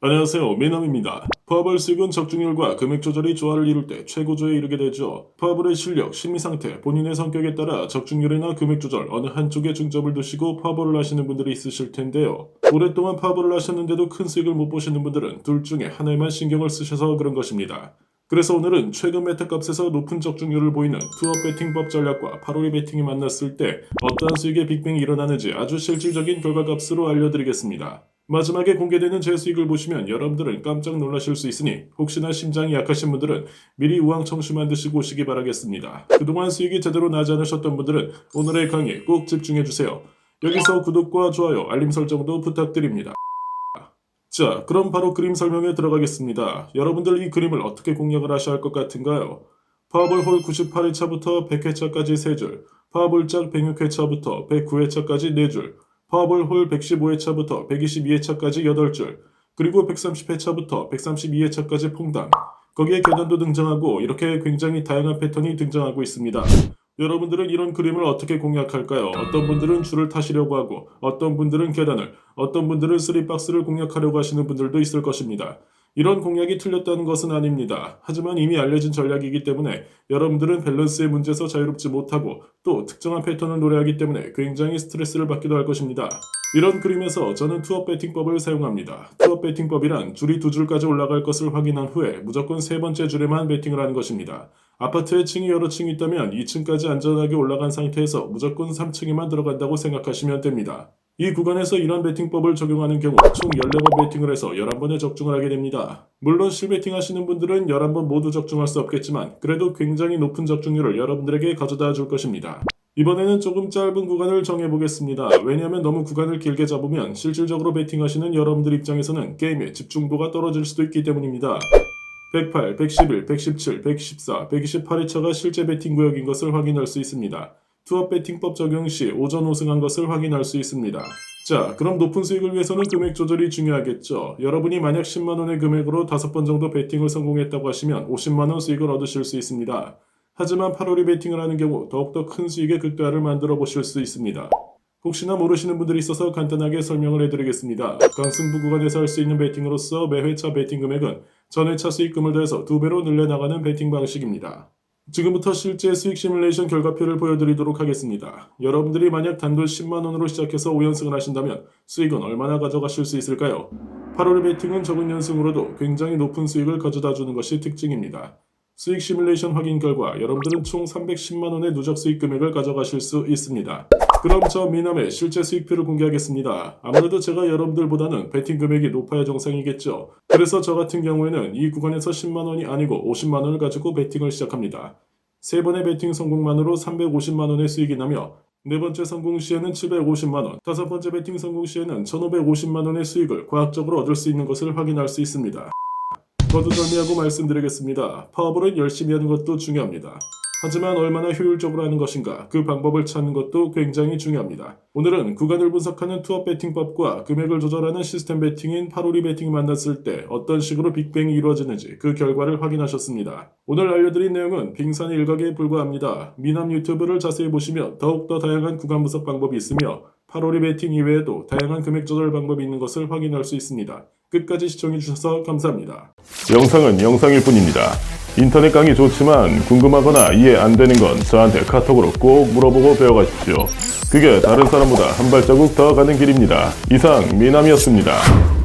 안녕하세요. 미남입니다. 파벌 수익은 적중률과 금액 조절이 조화를 이룰 때 최고조에 이르게 되죠. 파벌의 실력, 심리 상태, 본인의 성격에 따라 적중률이나 금액 조절 어느 한쪽에 중점을 두시고 파벌을 하시는 분들이 있으실 텐데요. 오랫동안 파벌을 하셨는데도 큰 수익을 못 보시는 분들은 둘 중에 하나에만 신경을 쓰셔서 그런 것입니다. 그래서 오늘은 최근 메타값에서 높은 적중률을 보이는 투어 배팅법 전략과 8월의 배팅이 만났을 때 어떠한 수익의 빅뱅이 일어나는지 아주 실질적인 결과값으로 알려드리겠습니다. 마지막에 공개되는 제 수익을 보시면 여러분들은 깜짝 놀라실 수 있으니 혹시나 심장이 약하신 분들은 미리 우황 청취만 드시고 오시기 바라겠습니다. 그동안 수익이 제대로 나지 않으셨던 분들은 오늘의 강의에 꼭 집중해주세요. 여기서 구독과 좋아요, 알림 설정도 부탁드립니다. 자, 그럼 바로 그림 설명에 들어가겠습니다. 여러분들 이 그림을 어떻게 공략을 하셔야 할 것 같은가요? 파워볼 홀 98회차부터 100회차까지 3줄, 파워볼짝 106회차부터 109회차까지 4줄, 파워볼 홀 115회차부터 122회차까지 8줄, 그리고 130회차부터 132회차까지 퐁당. 거기에 계단도 등장하고 이렇게 굉장히 다양한 패턴이 등장하고 있습니다. 여러분들은 이런 그림을 어떻게 공략할까요? 어떤 분들은 줄을 타시려고 하고, 어떤 분들은 계단을, 어떤 분들은 쓰리박스를 공략하려고 하시는 분들도 있을 것입니다. 이런 공략이 틀렸다는 것은 아닙니다. 하지만 이미 알려진 전략이기 때문에 여러분들은 밸런스의 문제에서 자유롭지 못하고 또 특정한 패턴을 노래하기 때문에 굉장히 스트레스를 받기도 할 것입니다. 이런 그림에서 저는 투어 배팅법을 사용합니다. 투어 배팅법이란 줄이 두 줄까지 올라갈 것을 확인한 후에 무조건 세 번째 줄에만 배팅을 하는 것입니다. 아파트에 층이 여러 층이 있다면 2층까지 안전하게 올라간 상태에서 무조건 3층에만 들어간다고 생각하시면 됩니다. 이 구간에서 이런 배팅법을 적용하는 경우 총 14번 배팅을 해서 11번에 적중을 하게 됩니다. 물론 실배팅 하시는 분들은 11번 모두 적중할 수 없겠지만 그래도 굉장히 높은 적중률을 여러분들에게 가져다 줄 것입니다. 이번에는 조금 짧은 구간을 정해보겠습니다. 왜냐하면 너무 구간을 길게 잡으면 실질적으로 배팅하시는 여러분들 입장에서는 게임의 집중도가 떨어질 수도 있기 때문입니다. 108, 111, 117, 114, 128회차가 실제 배팅 구역인 것을 확인할 수 있습니다. 투어 배팅법 적용 시 오전 우승한 것을 확인할 수 있습니다. 자, 그럼 높은 수익을 위해서는 금액 조절이 중요하겠죠. 여러분이 만약 10만 원의 금액으로 5번 정도 배팅을 성공했다고 하시면 50만 원 수익을 얻으실 수 있습니다. 하지만 8월이 배팅을 하는 경우 더욱더 큰 수익의 극대화를 만들어 보실 수 있습니다. 혹시나 모르시는 분들이 있어서 간단하게 설명을 해드리겠습니다. 강승부 구간에서 할 수 있는 배팅으로서 매 회차 배팅 금액은 전 회차 수익금을 더해서 두 배로 늘려나가는 배팅 방식입니다. 지금부터 실제 수익 시뮬레이션 결과표를 보여드리도록 하겠습니다. 여러분들이 만약 단돈 10만원으로 시작해서 5연승을 하신다면 수익은 얼마나 가져가실 수 있을까요? 8월의 배팅은 적은 연승으로도 굉장히 높은 수익을 가져다 주는 것이 특징입니다. 수익 시뮬레이션 확인 결과 여러분들은 총 310만원의 누적 수익 금액을 가져가실 수 있습니다. 그럼 저 미남의 실제 수익표를 공개하겠습니다. 아무래도 제가 여러분들보다는 배팅 금액이 높아야 정상이겠죠. 그래서 저 같은 경우에는 이 구간에서 10만원이 아니고 50만원을 가지고 배팅을 시작합니다. 세 번의 배팅 성공만으로 350만원의 수익이 나며 네 번째 성공 시에는 750만원, 다섯 번째 배팅 성공 시에는 1550만원의 수익을 과학적으로 얻을 수 있는 것을 확인할 수 있습니다. 거두절미하고 말씀드리겠습니다. 파워볼은 열심히 하는 것도 중요합니다. 하지만 얼마나 효율적으로 하는 것인가 그 방법을 찾는 것도 굉장히 중요합니다. 오늘은 구간을 분석하는 투어 배팅법과 금액을 조절하는 시스템 배팅인 파로리 배팅을 만났을 때 어떤 식으로 빅뱅이 이루어지는지 그 결과를 확인하셨습니다. 오늘 알려드린 내용은 빙산의 일각에 불과합니다. 미남 유튜브를 자세히 보시면 더욱더 다양한 구간 분석 방법이 있으며 8월이 배팅 이외에도 다양한 금액 조절 방법이 있는 것을 확인할 수 있습니다. 끝까지 시청해주셔서 감사합니다. 영상은 영상일 뿐입니다. 인터넷 강의 좋지만 궁금하거나 이해 안 되는 건 저한테 카톡으로 꼭 물어보고 배워가십시오. 그게 다른 사람보다 한 발자국 더 가는 길입니다. 이상 미남이었습니다.